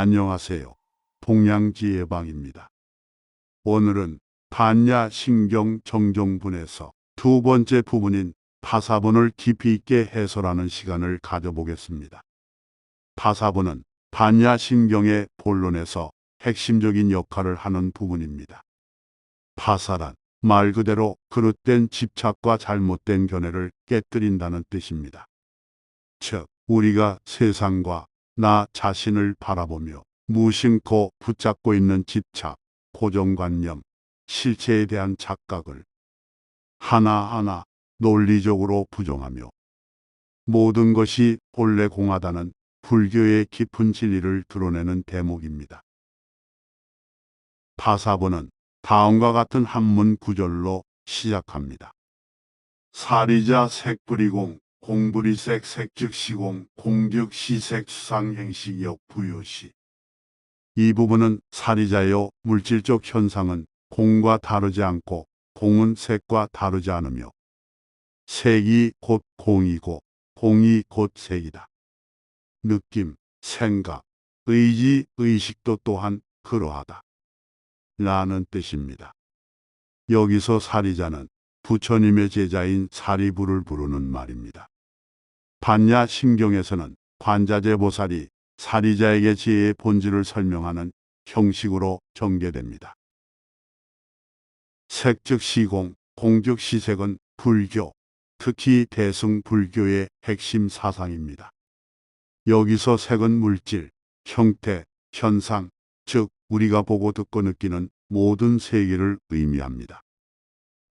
안녕하세요. 동양지혜방입니다. 오늘은 반야 신경 정종분에서 두 번째 부분인 파사분을 깊이 있게 해설하는 시간을 가져보겠습니다. 파사분은 반야 신경의 본론에서 핵심적인 역할을 하는 부분입니다. 파사란 말 그대로 그릇된 집착과 잘못된 견해를 깨뜨린다는 뜻입니다. 즉, 우리가 세상과 나 자신을 바라보며 무심코 붙잡고 있는 집착, 고정관념, 실체에 대한 착각을 하나하나 논리적으로 부정하며 모든 것이 본래 공하다는 불교의 깊은 진리를 드러내는 대목입니다. 파사본은 다음과 같은 한문 구절로 시작합니다. 사리자 색불이공 공불이색 색즉시공 공즉 시색 수상행시 역부요시 이 부분은 사리자요 물질적 현상은 공과 다르지 않고 공은 색과 다르지 않으며 색이 곧 공이고 공이 곧 색이다. 느낌, 생각, 의지, 의식도 또한 그러하다. 라는 뜻입니다. 여기서 사리자는 부처님의 제자인 사리부를 부르는 말입니다. 반야 신경에서는 관자재 보살이 사리자에게 지혜의 본질을 설명하는 형식으로 전개됩니다. 색즉 시공, 공즉 시색은 불교, 특히 대승 불교의 핵심 사상입니다. 여기서 색은 물질, 형태, 현상, 즉 우리가 보고 듣고 느끼는 모든 세계를 의미합니다.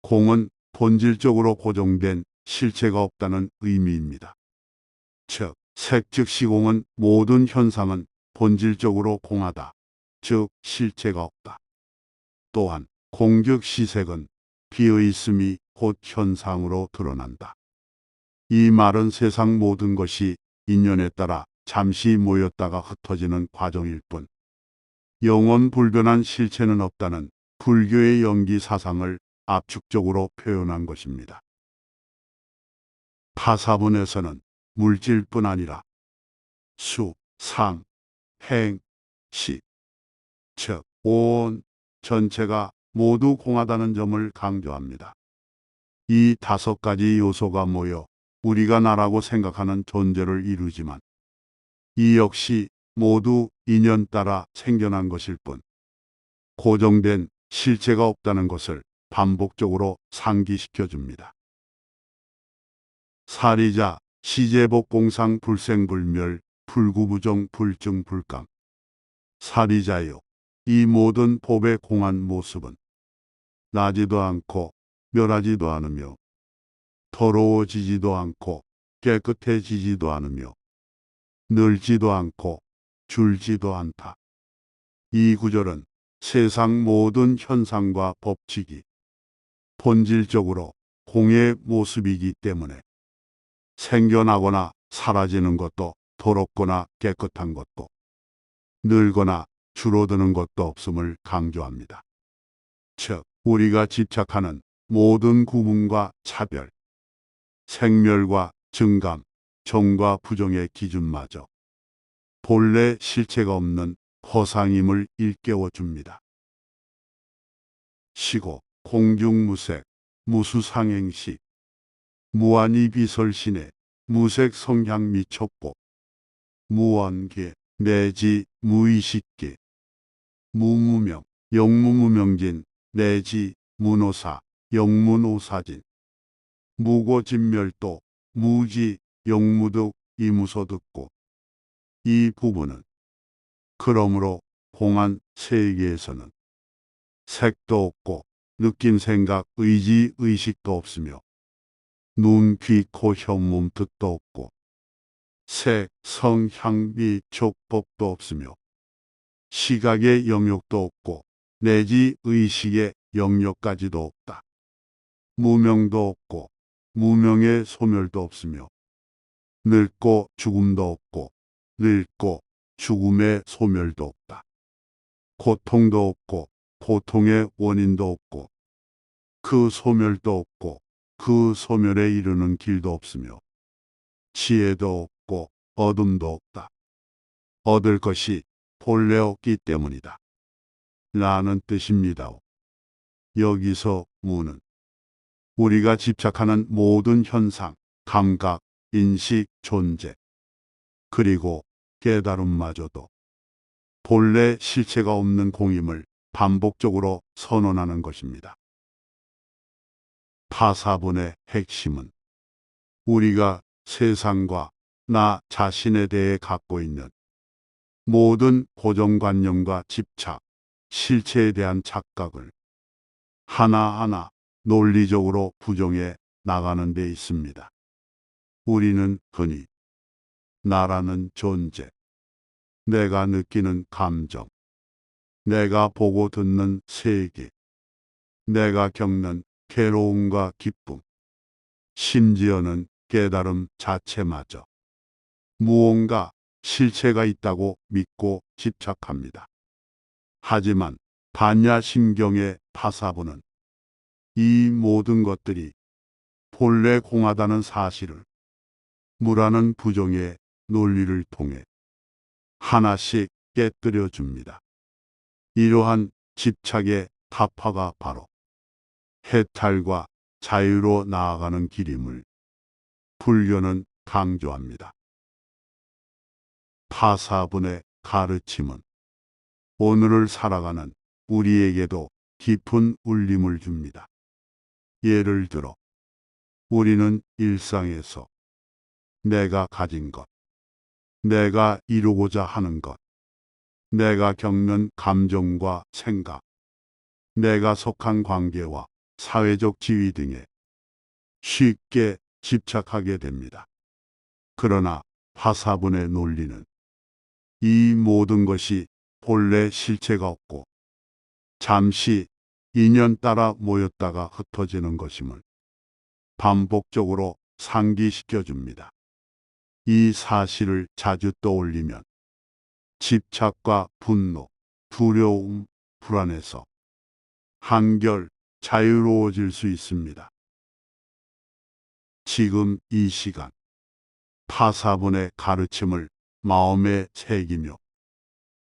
공은 본질적으로 고정된 실체가 없다는 의미입니다. 즉, 색즉 시공은 모든 현상은 본질적으로 공하다. 즉, 실체가 없다. 또한 공격 시색은 비어 있음이 곧 현상으로 드러난다. 이 말은 세상 모든 것이 인연에 따라 잠시 모였다가 흩어지는 과정일 뿐 영원 불변한 실체는 없다는 불교의 연기 사상을 압축적으로 표현한 것입니다. 파사분에서는 물질뿐 아니라 수, 상, 행, 시, 즉, 온 전체가 모두 공하다는 점을 강조합니다. 이 다섯 가지 요소가 모여 우리가 나라고 생각하는 존재를 이루지만 이 역시 모두 인연 따라 생겨난 것일 뿐 고정된 실체가 없다는 것을 반복적으로 상기시켜 줍니다. 사리자, 시제복 공상 불생불멸 불구부정 불증 불감 사리자요 이 모든 법의 공한 모습은 나지도 않고 멸하지도 않으며 더러워지지도 않고 깨끗해지지도 않으며 늘지도 않고 줄지도 않다. 이 구절은 세상 모든 현상과 법칙이 본질적으로 공의 모습이기 때문에 생겨나거나 사라지는 것도 더럽거나 깨끗한 것도 늘거나 줄어드는 것도 없음을 강조합니다. 즉, 우리가 집착하는 모든 구분과 차별, 생멸과 증감, 정과 부정의 기준마저 본래 실체가 없는 허상임을 일깨워 줍니다. 시고 공중무색 무수상행시 무한이 비설신의 무색 성향 미촉보 무원계 내지 무의식계 무무명 영무무명진 내지 문오사 영문오사진 무고진멸도 무지 영무득 이무소득고 이 부분은 그러므로 공한 세계에서는 색도 없고 느낌 생각 의지 의식도 없으며 눈, 귀, 코, 혀, 몸, 뜻도 없고 색, 성, 향, 미, 촉법도 없으며 시각의 영역도 없고 내지 의식의 영역까지도 없다. 무명도 없고 무명의 소멸도 없으며 늙고 죽음도 없고 늙고 죽음의 소멸도 없다. 고통도 없고 고통의 원인도 없고 그 소멸도 없고 그 소멸에 이르는 길도 없으며 지혜도 없고 어둠도 없다. 얻을 것이 본래 없기 때문이다. 라는 뜻입니다. 여기서 무는 우리가 집착하는 모든 현상, 감각, 인식, 존재, 그리고 깨달음마저도 본래 실체가 없는 공임을 반복적으로 선언하는 것입니다. 파사분의 핵심은 우리가 세상과 나 자신에 대해 갖고 있는 모든 고정관념과 집착, 실체에 대한 착각을 하나하나 논리적으로 부정해 나가는 데 있습니다. 우리는 흔히 나라는 존재, 내가 느끼는 감정, 내가 보고 듣는 세계, 내가 겪는 괴로움과 기쁨, 심지어는 깨달음 자체마저 무언가 실체가 있다고 믿고 집착합니다. 하지만 반야심경의 파사부는 이 모든 것들이 본래 공하다는 사실을 무라는 부정의 논리를 통해 하나씩 깨뜨려 줍니다. 이러한 집착의 타파가 바로 해탈과 자유로 나아가는 길임을 불교는 강조합니다. 파사분의 가르침은 오늘을 살아가는 우리에게도 깊은 울림을 줍니다. 예를 들어, 우리는 일상에서 내가 가진 것, 내가 이루고자 하는 것, 내가 겪는 감정과 생각, 내가 속한 관계와 사회적 지위 등에 쉽게 집착하게 됩니다. 그러나 화사분의 논리는 이 모든 것이 본래 실체가 없고 잠시 인연 따라 모였다가 흩어지는 것임을 반복적으로 상기시켜 줍니다. 이 사실을 자주 떠올리면 집착과 분노, 두려움, 불안에서 한결 자유로워질 수 있습니다. 지금 이 시간 파사분의 가르침을 마음에 새기며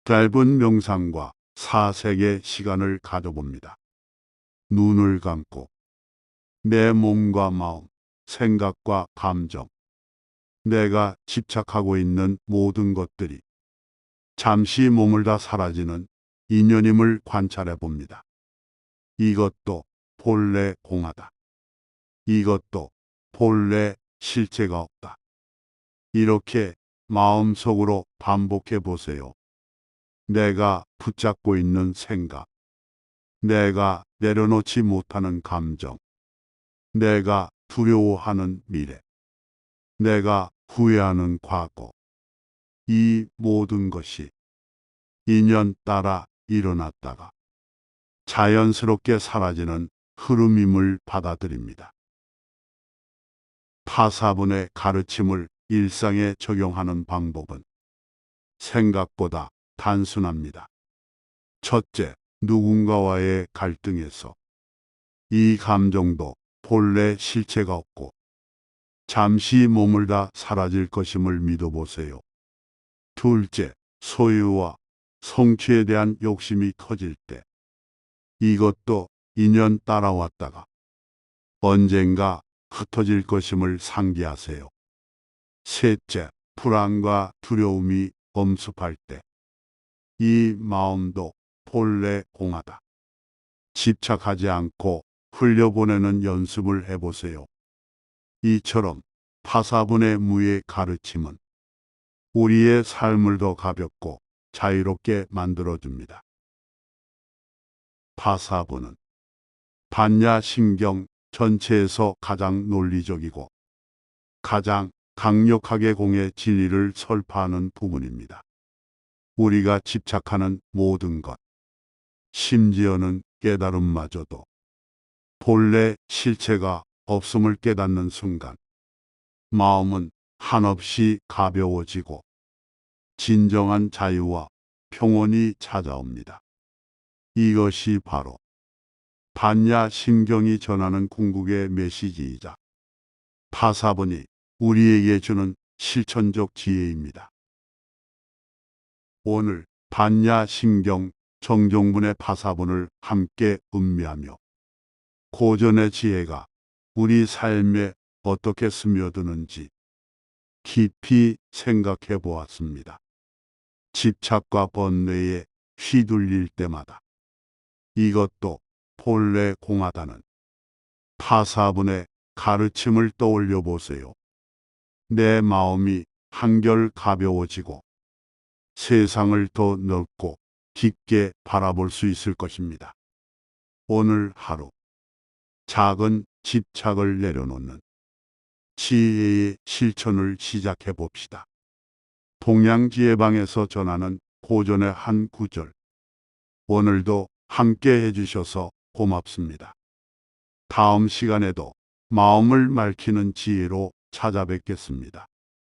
짧은 명상과 사색의 시간을 가져봅니다. 눈을 감고 내 몸과 마음, 생각과 감정, 내가 집착하고 있는 모든 것들이 잠시 머물다 사라지는 인연임을 관찰해 봅니다. 이것도 본래 공하다. 이것도 본래 실체가 없다. 이렇게 마음속으로 반복해 보세요. 내가 붙잡고 있는 생각, 내가 내려놓지 못하는 감정, 내가 두려워하는 미래, 내가 후회하는 과거, 이 모든 것이 인연 따라 일어났다가 자연스럽게 사라지는 흐름임을 받아들입니다. 파사분의 가르침을 일상에 적용하는 방법은 생각보다 단순합니다. 첫째, 누군가와의 갈등에서 이 감정도 본래 실체가 없고 잠시 머물다 사라질 것임을 믿어보세요. 둘째, 소유와 성취에 대한 욕심이 커질 때 이것도 인연 따라왔다가 언젠가 흩어질 것임을 상기하세요. 셋째, 불안과 두려움이 엄습할 때 이 마음도 본래 공하다. 집착하지 않고 흘려보내는 연습을 해보세요. 이처럼 파사분의 무의 가르침은 우리의 삶을 더 가볍고 자유롭게 만들어줍니다. 파사분은 반야 신경 전체에서 가장 논리적이고 가장 강력하게 공의 진리를 설파하는 부분입니다. 우리가 집착하는 모든 것, 심지어는 깨달음마저도 본래 실체가 없음을 깨닫는 순간, 마음은 한없이 가벼워지고 진정한 자유와 평온이 찾아옵니다. 이것이 바로 반야 신경이 전하는 궁극의 메시지이자 파사본이 우리에게 주는 실천적 지혜입니다. 오늘 반야 신경 정종분의 파사분을 함께 음미하며 고전의 지혜가 우리 삶에 어떻게 스며드는지 깊이 생각해 보았습니다. 집착과 번뇌에 휘둘릴 때마다 이것도 본래 공하다는 파사분의 가르침을 떠올려 보세요. 내 마음이 한결 가벼워지고 세상을 더 넓고 깊게 바라볼 수 있을 것입니다. 오늘 하루 작은 집착을 내려놓는 지혜의 실천을 시작해 봅시다. 동양지혜방에서 전하는 고전의 한 구절. 오늘도 함께 해주셔서 고맙습니다. 다음 시간에도 마음을 맑히는 지혜로 찾아뵙겠습니다.